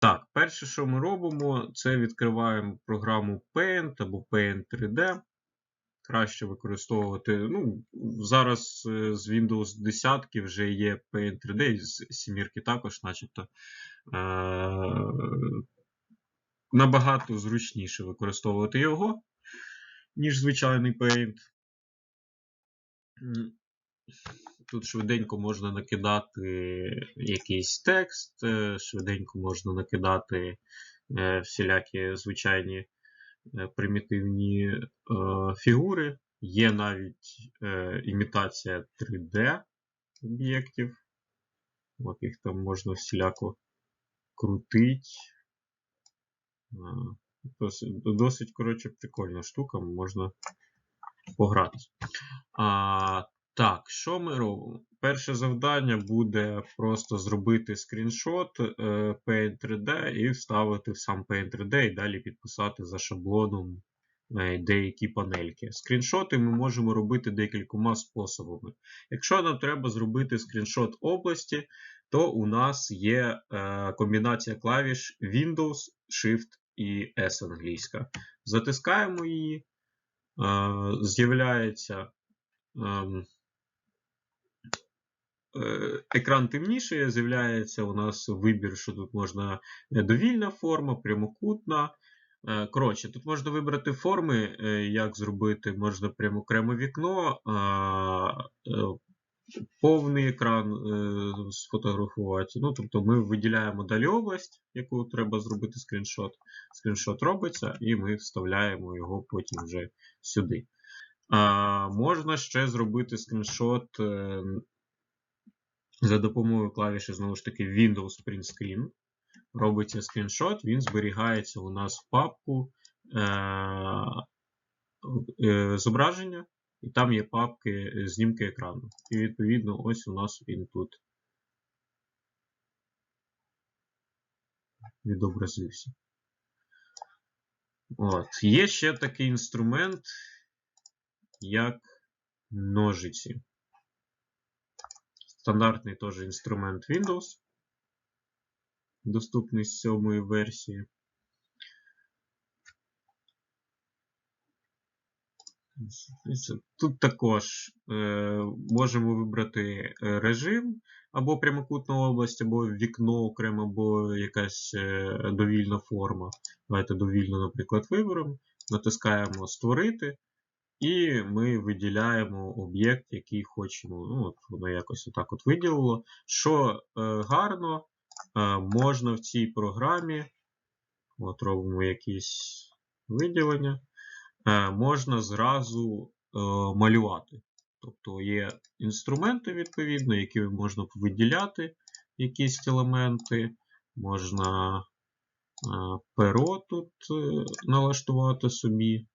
Так, перше, що ми робимо, це відкриваємо програму Paint або Paint 3D. Краще використовувати. Ну, Зараз е, з Windows 10 вже є Paint 3D, і з сімірки також, начебто. Е- Набагато зручніше використовувати його, ніж звичайний Paint. Тут швиденько можна накидати якийсь текст, е, швиденько можна накидати е, всілякі звичайні е, примітивні фігури. Є навіть імітація 3D об'єктів. От там можна всіляко крутити. Досить, досить коротше, прикольна штука, можна погратися. Так, що ми робимо? Перше завдання буде просто зробити скріншот е, Paint 3D і вставити в сам Paint 3D і далі підписати за шаблоном е, деякі панельки. Скріншоти ми можемо робити декількома способами. Якщо нам треба зробити скріншот області, то у нас є е, комбінація клавіш Windows, Shift і S англійська. Затискаємо її, з'являється е, екран темніший, з'являється у нас вибір, що тут можна довільна форма, прямокутна. Е, коротше, тут можна вибрати форми, е, як зробити, можна прямо окремо вікно, повний екран сфотографувати. Ну, Тобто ми виділяємо далі область, яку треба зробити скріншот. Скріншот робиться, і ми вставляємо його потім вже сюди. Можна ще зробити скріншот е, за допомогою клавіші, знову ж таки, Windows Print Screen. Робиться скріншот, він зберігається у нас в папку е, е, зображення, і там є папки знімки екрану. І, відповідно, ось у нас він тут відобразився. От. Є ще такий інструмент, як ножиці. Стандартний теж інструмент Windows, доступний з сьомої версії. Тут також е, можемо вибрати режим або прямокутна область, або вікно окремо, або якась е, довільна форма. Давайте довільно, наприклад, виберемо, натискаємо Створити. І ми виділяємо об'єкт, який хочемо. Ну, от Воно якось отак от виділило. Що е, гарно, е, можна в цій програмі, от робимо якісь виділення, е, можна зразу е, малювати. Тобто є інструменти, відповідно, які можна виділяти якісь елементи, можна е, перо тут е, налаштувати собі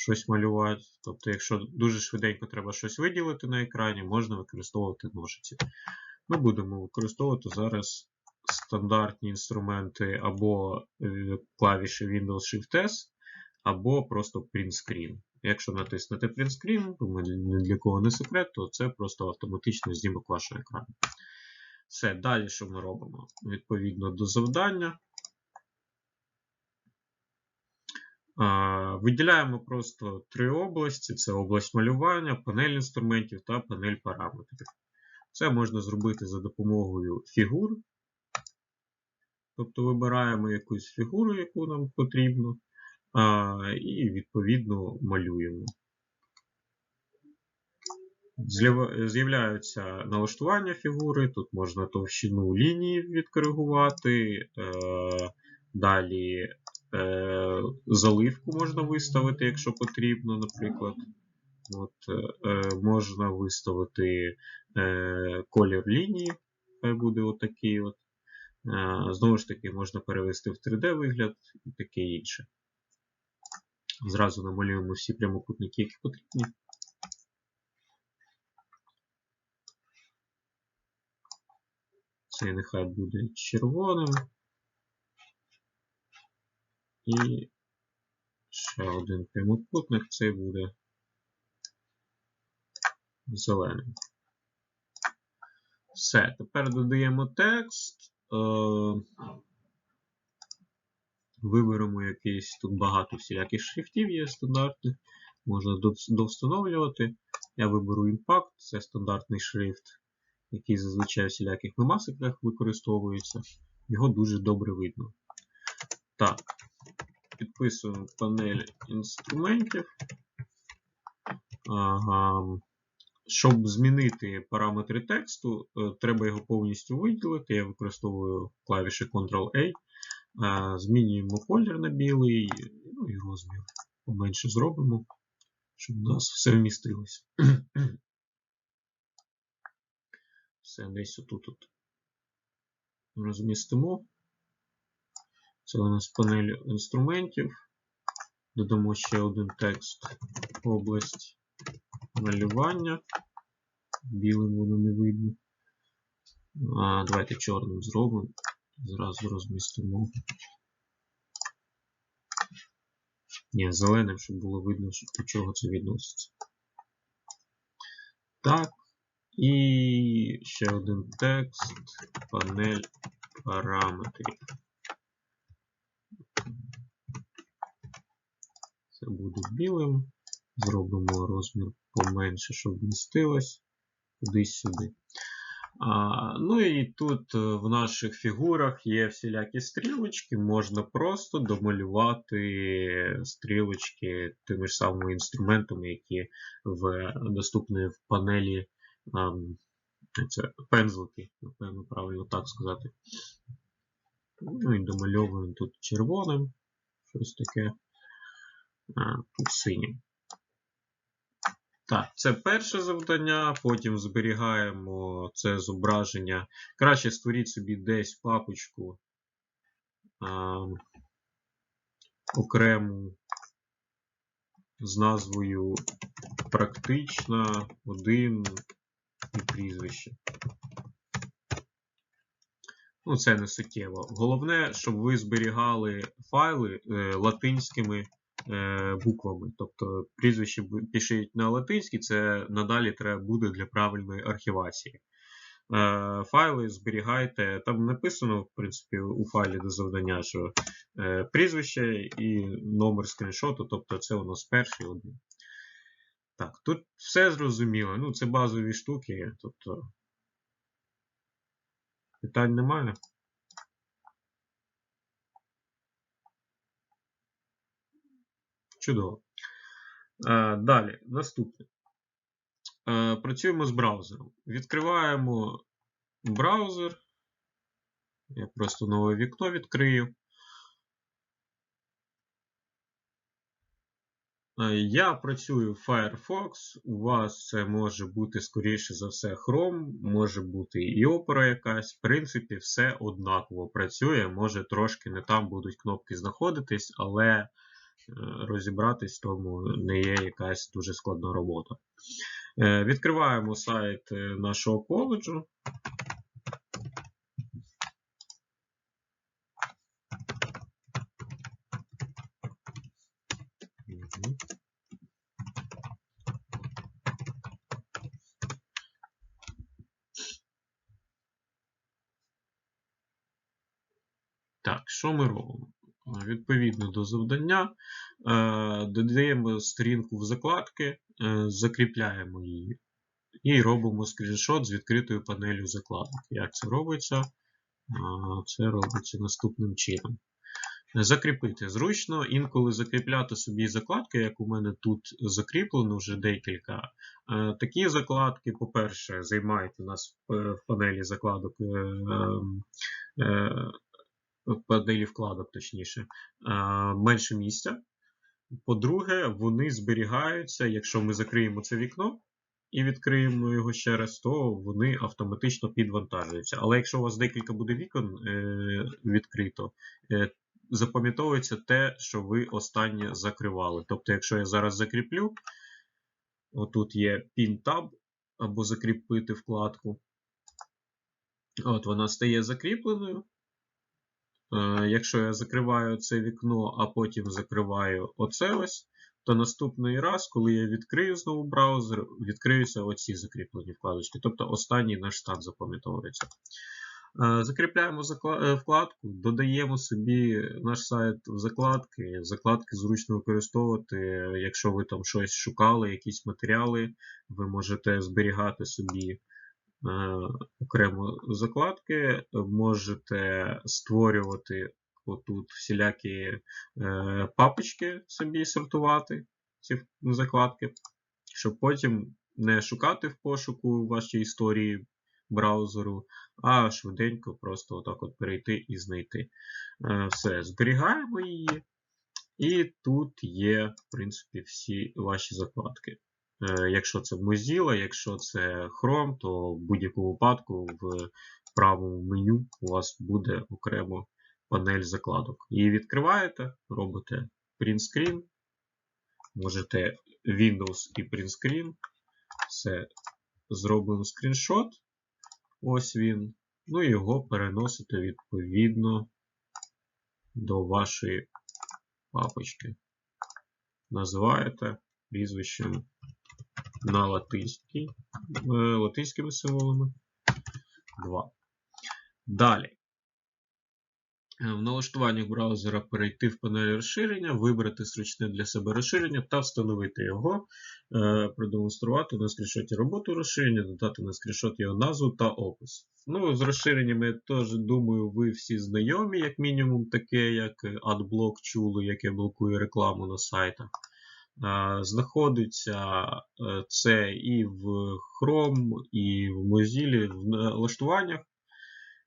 щось малювати. Тобто, якщо дуже швиденько треба щось виділити на екрані, можна використовувати ножиці. Ми будемо використовувати зараз стандартні інструменти або е, клавіші Windows Shift-S, або просто Print Screen. Якщо натиснете Print Screen, то для кого не секрет, то це просто автоматично знімок вашого екрану. Все, далі що ми робимо? Відповідно до завдання. Виділяємо просто три області: це область малювання, панель інструментів та панель параметрів. Це можна зробити за допомогою фігур. Тобто вибираємо якусь фігуру, яку нам потрібно, і відповідно малюємо. З'являються налаштування фігури, тут можна товщину лінії відкоригувати, е, далі Е, заливку можна виставити, якщо потрібно, наприклад. От, е, Можна виставити е, колір лінії, буде отакий. от. Е, знову ж таки, можна перевести в 3D-вигляд і таке інше. Зразу намалюємо всі прямокутники, які потрібні. Це нехай буде червоним. І ще один прямокутник, цей буде зеленим. Все, тепер додаємо текст. виберемо якийсь, тут багато всіляких шрифтів є стандартних, можна довстановлювати. Я виберу Impact, це стандартний шрифт, який зазвичай в всіляких мемасиках використовується. Його дуже добре видно. Так, підписуємо панель інструментів. Щоб змінити параметри тексту, е, треба його повністю виділити. Я використовую клавіші Ctrl-A. Змінюємо колір на білий, ну і розмір поменше зробимо, щоб у нас все вмістилося. Все десь отут -от розмістимо. Це у нас панель інструментів. Додамо ще один текст область малювання. Білим воно не видно. А, Давайте чорним зробимо. Зразу розмістимо. Ні, зеленим, щоб було видно, до чого це відноситься. Так. І ще один текст, панель параметрів. Це буде білим. Зробимо розмір поменше, щоб вмістилось кудись сюди. А, Ну і тут е, в наших фігурах є всілякі стрілочки, можна просто домалювати стрілочки тими ж самими інструментами, які в, доступні в панелі а, це пензлики, напевно, правильно так сказати. Ну і домальовуємо тут червоним, щось таке, синім. Так, це перше завдання, потім зберігаємо це зображення. Краще створіть собі десь папочку а, окрему з назвою Практична 1 і прізвище. Ну, це не суттєво. Головне, щоб ви зберігали файли е, латинськими Е, буквами. Тобто прізвище пишіть на латинській, це надалі треба буде для правильної архівації. Е, файли зберігайте. Там написано, в принципі, у файлі до завдання, що е, прізвище і номер скріншоту, тобто це у нас перший один. Так, тут все зрозуміло. Ну, це базові штуки. Тобто питань немає. Чудово. Е, далі, наступне. Е, працюємо з браузером. Відкриваємо браузер. Я просто нове вікно відкрию. Е, я працюю в Firefox. У вас це може бути, скоріше за все, Chrome, може бути і Opera якась. В принципі, все однаково працює. Може трошки не там будуть кнопки знаходитись, але розібратись, тому не є якась дуже складна робота. Е, відкриваємо сайт е, нашого коледжу. Так, що ми робимо? Відповідно до завдання, е, додаємо сторінку в закладки, е, закріпляємо її і робимо скріншот з відкритою панелью закладок. Як це робиться? Це робиться наступним чином. Закріпити зручно, інколи закріпляти собі закладки, як у мене тут закріплено вже декілька. Е, такі закладки, по-перше, займають у нас в панелі закладок в вкладок, точніше, менше місця. По-друге, вони зберігаються, якщо ми закриємо це вікно і відкриємо його ще раз, то вони автоматично підвантажуються. Але якщо у вас декілька буде вікон е, відкрито, е, запам'ятовується те, що ви останнє закривали. Тобто, якщо я зараз закріплю, отут є Pin Tab або закріпити вкладку. От Вона стає закріпленою. Е, якщо я закриваю це вікно, а потім закриваю оце ось, то наступний раз, коли я відкрию знову браузер, відкриються оці закріплені вкладочки. Тобто останній наш стан запам'ятовується. Е, Закріпляємо е, вкладку, додаємо собі наш сайт в закладки. Закладки зручно використовувати. Якщо ви там щось шукали, якісь матеріали, ви можете зберігати собі окремо закладки, можете створювати отут всілякі е, папочки собі сортувати, ці закладки, щоб потім не шукати в пошуку вашій історії браузеру, а швиденько просто отак от перейти і знайти. Е, Все, зберігаємо її. І тут є, в принципі, всі ваші закладки. Е, Якщо це Mozilla, якщо це Chrome, то в будь-якому випадку в правому меню у вас буде окремо панель закладок. Її відкриваєте, робите print screen, можете Windows і print screen. Все, зробимо скріншот. Ось він. Ну і його переносите відповідно до вашої папочки. Називаєте прізвищем на латинській, е, латинськими символами 2. Далі. Е, В налаштуваннях браузера перейти в панель розширення, вибрати зручне для себе розширення та встановити його, е, продемонструвати на скріншоті роботу розширення, додати на скріншот його назву та опис. Ну, з розширеннями я теж думаю, ви всі знайомі, як мінімум, таке, як AdBlock чули, яке блокує рекламу на сайтах. Е, Знаходиться е, це і в Chrome, і в Mozilla в налаштуваннях.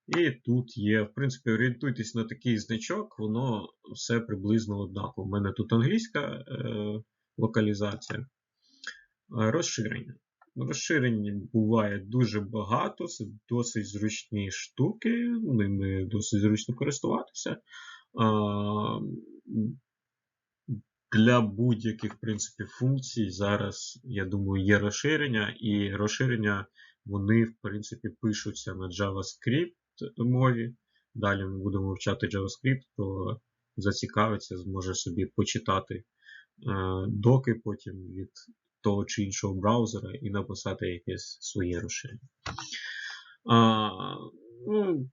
І тут є, в принципі, орієнтуйтесь на такий значок, воно все приблизно однаково. У мене тут англійська е, локалізація. Е, Розширення. Розширень буває дуже багато, це досить зручні штуки, ними досить зручно користуватися. Для будь-яких в принципі, функцій зараз, я думаю, є розширення, і розширення вони, в принципі, пишуться на JavaScript мові. Далі ми будемо вивчати JavaScript, то зацікавиться, зможе собі почитати е, доки потім від того чи іншого браузера і написати якесь своє розширення. А, ну,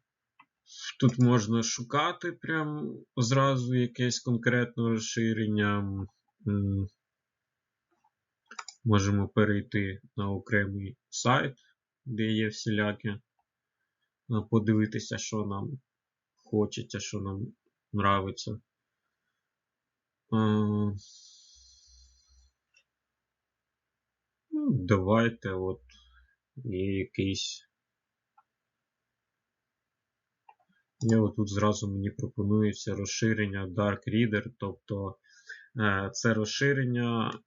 Тут можна шукати прям зразу якесь конкретне розширення. Можемо перейти на окремий сайт, де є всіляке. е, Подивитися, що нам хочеться, що нам нравиться. Ну, давайте от є якийсь. І отут зразу мені пропонується розширення Dark Reader, тобто е, це розширення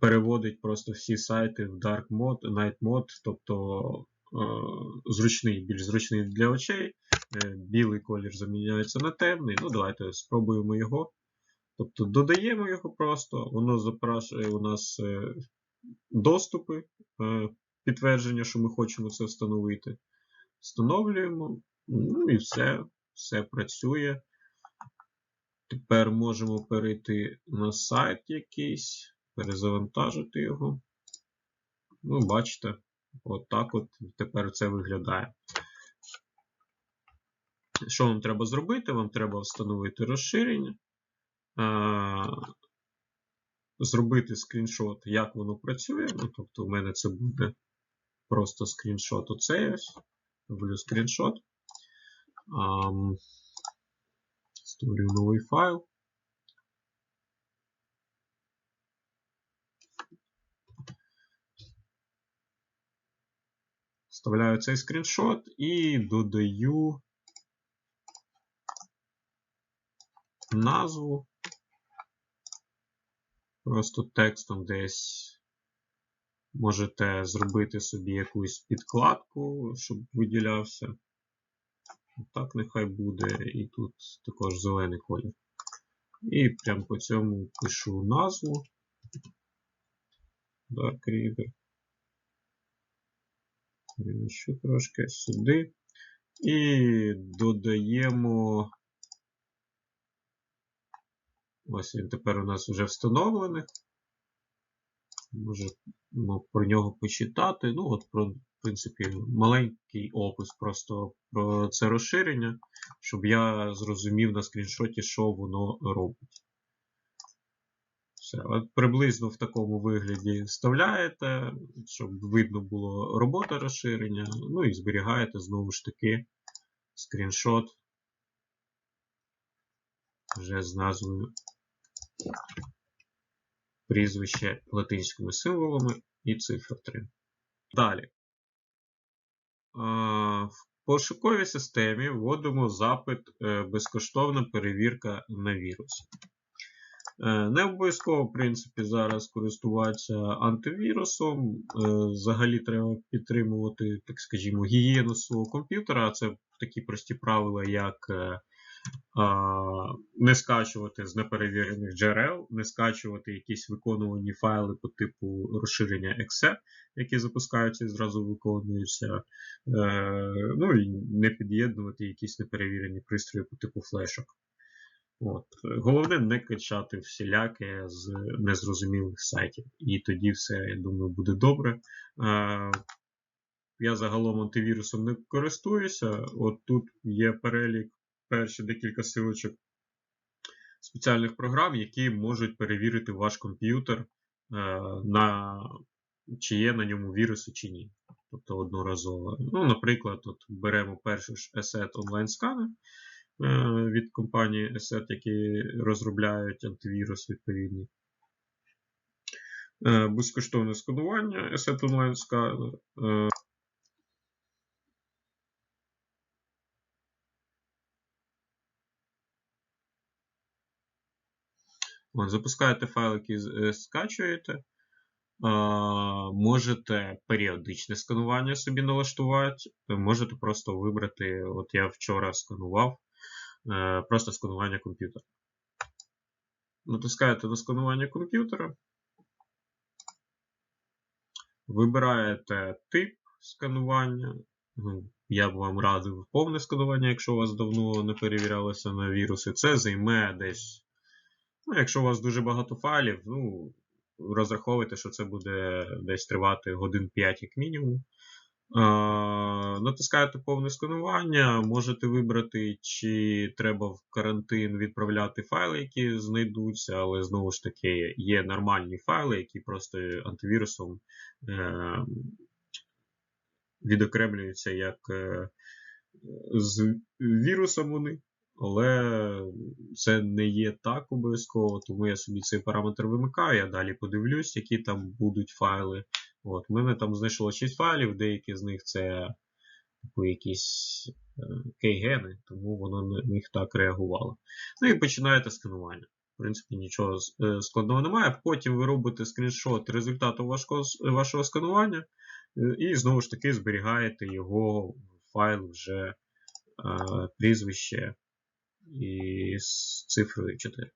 переводить просто всі сайти в Dark Mode, Night Mode, тобто е, зручний, більш зручний для очей. Е, білий колір заміняється на темний. Ну, давайте спробуємо його. Тобто додаємо його просто, воно запрашує у нас доступи, підтвердження, що ми хочемо це встановити. Встановлюємо. Ну і все, все працює. Тепер можемо перейти на сайт якийсь, перезавантажити його. Ну, бачите, от от тепер це виглядає. Що вам треба зробити? Вам треба встановити розширення, зробити скріншот, як воно працює. Ну, Тобто, у мене це буде просто скріншот оцей ось. Роблю скріншот. Створюю новий файл. Вставляю цей скріншот і додаю назву. Просто текстом десь можете зробити собі якусь підкладку, щоб виділявся. Так нехай буде, і тут також зелений колір. І прямо по цьому пишу назву Dark Reader. Ще трошки сюди. І додаємо. Ось він тепер у нас вже встановлений. Можемо про нього почитати. Ну, от про принципі, маленький опис просто про це розширення, щоб я зрозумів на скріншоті, що воно робить. Все, от приблизно в такому вигляді вставляєте, щоб видно було робота розширення. Ну і зберігаєте знову ж таки скріншот вже з назвою прізвище латинськими символами і цифра 3. Далі. В пошуковій системі вводимо запит е, безкоштовна перевірка на вірус. Е, не обов'язково, в принципі, зараз користуватися антивірусом. Е, взагалі треба підтримувати, так скажімо, гігієну свого комп'ютера. Це такі прості правила, як не скачувати з неперевірених джерел, не скачувати якісь виконувані файли по типу розширення Excel, які запускаються і зразу виконуються. Е, ну і не під'єднувати якісь неперевірені пристрої по типу флешок. От. Головне не качати всіляке з незрозумілих сайтів. І тоді все, я думаю, буде добре. Е, я загалом антивірусом не користуюся. От тут є перелік перші декілька силочок спеціальних програм, які можуть перевірити ваш комп'ютер, е, на чи є на ньому віруси чи ні. Тобто одноразово. Ну, Наприклад, от беремо перший ж Asset Scanner е, від компанії Asset, які розробляють антивірус відповідний. Е, безкоштовне сканування Asset Online Scanner. От, Запускаєте файл, який е, скачуєте. Можете періодичне сканування собі налаштувати. Можете просто вибрати, от я вчора сканував, е, просто сканування комп'ютера. Натискаєте на сканування комп'ютера. Вибираєте тип сканування. Ну, я б вам радив повне сканування, якщо у вас давно не перевірялося на віруси. Це займе десь Ну, Якщо у вас дуже багато файлів, ну, розраховуйте, що це буде десь тривати годин 5 як мінімум. Натискаєте повне сканування, можете вибрати, чи треба в карантин відправляти файли, які знайдуться, але знову ж таки є нормальні файли, які просто антивірусом е, відокремлюються як е, з вірусом вони але це не є так обов'язково, тому я собі цей параметр вимикаю, я далі подивлюсь, які там будуть файли. От, У мене там знайшло 6 файлів, деякі з них це типу, якісь е, кейгени, тому воно на них так реагувало. Ну і починаєте сканування. В принципі, нічого е, складного немає. Потім ви робите скріншот результату вашого, вашого сканування, е, і знову ж таки зберігаєте його файл вже прізвище і з цифрою 4.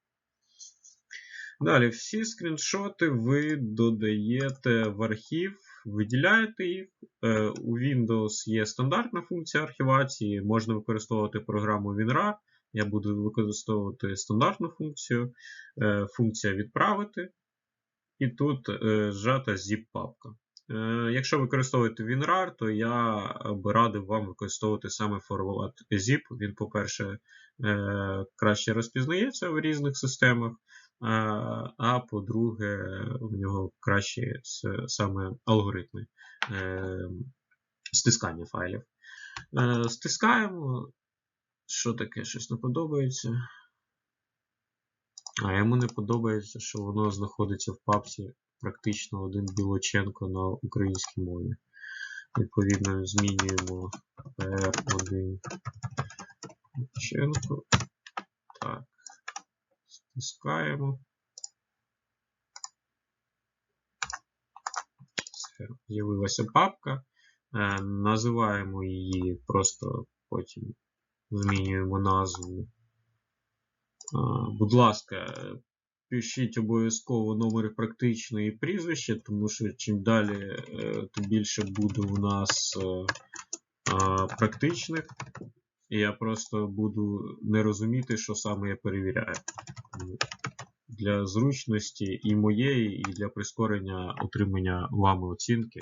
Далі, всі скріншоти ви додаєте в архів, виділяєте їх. Е, у Windows є стандартна функція архівації, можна використовувати програму WinRAR. Я буду використовувати стандартну функцію, е, функція відправити. І тут е, зжата zip-папка. Е, якщо використовуєте WinRAR, то я б радив вам використовувати саме формат ZIP. Він, по-перше, е, краще розпізнається в різних системах, а по-друге, в нього кращі саме алгоритми е, стискання файлів. Стискаємо. Що таке? Щось не подобається. А йому не подобається, що воно знаходиться в папці практично один Білоченко на українській мові. Відповідно, змінюємо PR1 Білоченко. Так, стискаємо. З'явилася папка. Е, називаємо її, просто потім змінюємо назву. Е, будь ласка, Пишіть обов'язково номери практичної прізвище, тому що чим далі, е, тим більше буде у нас е, практичних. І я просто буду не розуміти, що саме я перевіряю. Для зручності і моєї, і для прискорення отримання вами оцінки.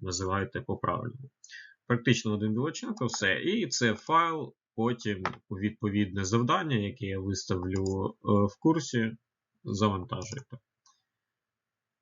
називайте по-правильному. Практично один білоченко, все. І це файл, потім відповідне завдання, яке я виставлю е, в курсі, завантажуєте.